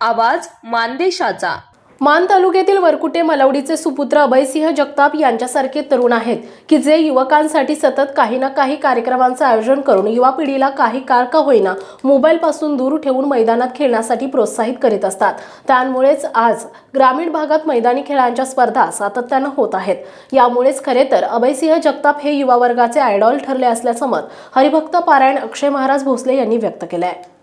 आवाज मानदेशाचा. मान तालुक्यातील वरकुटे मलवडीचे सुपुत्र अभयसिंह जगताप यांच्यासारखे तरुण आहेत की जे युवकांसाठी सतत काही ना काही कार्यक्रमांचं आयोजन करून युवा पिढीला काही काळ का होईना मोबाईलपासून दूर ठेवून मैदानात खेळण्यासाठी प्रोत्साहित करीत असतात. त्यामुळेच आज ग्रामीण भागात मैदानी खेळांच्या स्पर्धा सातत्यानं होत आहेत. यामुळेच खरे तर अभयसिंह जगताप हे युवा वर्गाचे आयडॉल ठरले असल्याचं मत हरिभक्त पारायण अक्षय महाराज भोसले यांनी व्यक्त केलं आहे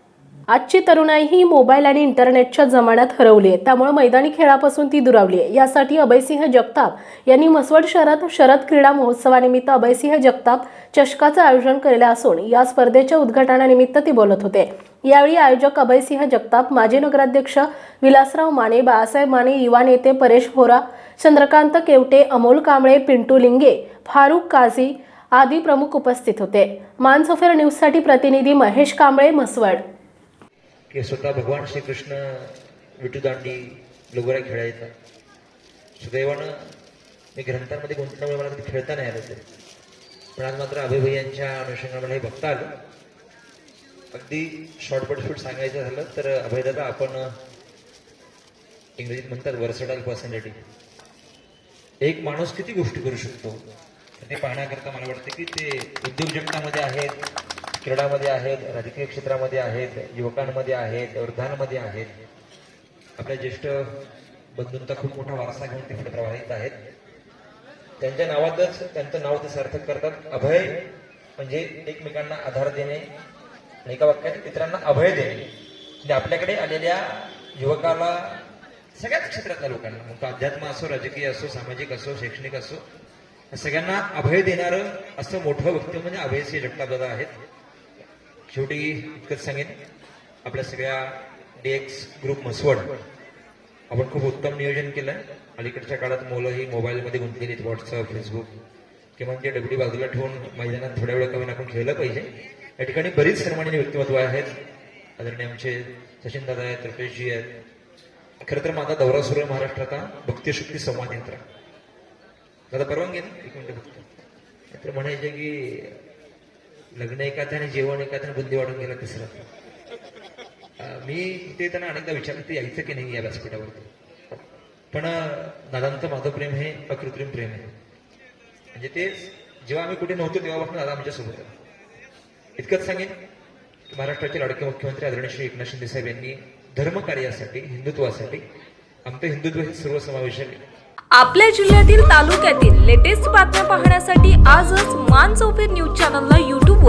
आजची तरुणाई ही मोबाईल आणि इंटरनेटच्या जमान्यात हरवली आहे. त्यामुळे मैदानी खेळापासून ती दुरावली आहे. यासाठी अभयसिंह जगताप यांनी मसवड शहरात शरद क्रीडा महोत्सवानिमित्त अभयसिंह जगताप चषकाचं आयोजन केलेलं असून या स्पर्धेच्या उद्घाटनानिमित्त ते बोलत होते. यावेळी आयोजक अभयसिंह जगताप माजी नगराध्यक्ष विलासराव माने बाळासाहेब माने युवा नेते परेश भोरा चंद्रकांत केवटे अमोल कांबळे पिंटू लिंगे फारुख काझी आदी प्रमुख उपस्थित होते. मानसोफेर न्यूजसाठी प्रतिनिधी महेश कांबळे म्हसवड. की स्वतः भगवान श्रीकृष्ण विटूदांडी लगोऱ्या खेळायचा. सुदैवानं मी ग्रंथांमध्ये गुंतल्यामुळे मला कधी खेळता नाही आलं ते पण आज मात्र अभय यांच्या अनुषंगाने मला हे बघता आलं. अगदी शॉर्टपट शूट सांगायचं झालं तर अभयदादा आपण इंग्रजीत म्हणतात वर्सटाईल पर्सनॅलिटी एक माणूस किती गोष्टी करू शकतो? ते पाहण्याकरता मला वाटतं की ते उद्योजकतामध्ये आहेत क्रीडामध्ये आहेत राजकीय क्षेत्रामध्ये आहेत युवकांमध्ये आहेत वृद्धांमध्ये आहेत. आपल्या ज्येष्ठ बंधूंचा खूप मोठा वारसा घेऊन ते पुढे प्रवाहित आहेत. त्यांच्या नावातच त्यांचं नाव ते सार्थक करतात. अभय म्हणजे एकमेकांना आधार देणे आणि एका वाक्यात इतरांना अभय देणे. म्हणजे आपल्याकडे आलेल्या युवकाला सगळ्याच क्षेत्रातल्या लोकांना मग तो अध्यात्म असो राजकीय असो सामाजिक असो शैक्षणिक असो या सगळ्यांना अभय देणारं असं मोठं वक्तव्य म्हणजे अभयसिंह जगतापदादा आहेत. शेवटी इतकंच सांगेन आपल्या सगळ्या डेक्स ग्रुप मसवड आपण खूप उत्तम नियोजन केलं. अलीकडच्या काळात मुलं ही मोबाईलमध्ये गुंतलेली आहेत व्हॉट्सअप फेसबुक किंवा ते डबडी बाजूला ठेवून मैदानात थोड्या वेळ कमी आपण खेळलं पाहिजे. या ठिकाणी बरीच सन्माननीय व्यक्तिमत्व आहेत. आदरणीय आमचे सचिन दादा आहेत रुपेशजी आहेत. खरं तर माझा दौरा सुरू आहे महाराष्ट्राचा. भक्तिशक्ती संवाद यात्रा. दादा परवानगी ना एक मिनिट फक्त. तर म्हणायचे की लग्न एखाद्याने आणि जेवण एकात आणि बुंदी वाढून गेला तिसरा. मी ते त्यांना अनेकदा विचारलं ते यायचं की नाही या व्यासपीठावरती? पण दादांचं माझं प्रेम हे अकृत्रिम प्रेम आहे. म्हणजे तेच जेव्हा आम्ही कुठे नव्हतो तेव्हापासून दादा आमच्यासोबत इतकंच सांगेन की महाराष्ट्राचे लाडके मुख्यमंत्री आदरणीय श्री एकनाथ शिंदे साहेब यांनी धर्मकार्यासाठी हिंदुत्वासाठी आमचं हिंदुत्व हे सर्वसमावेशक आहे आपल्या जिल्ह्यातील तालुक्यातील लेटेस्ट बातम्या पाहण्यासाठी आजच मान चौफेर न्यूज चॅनलला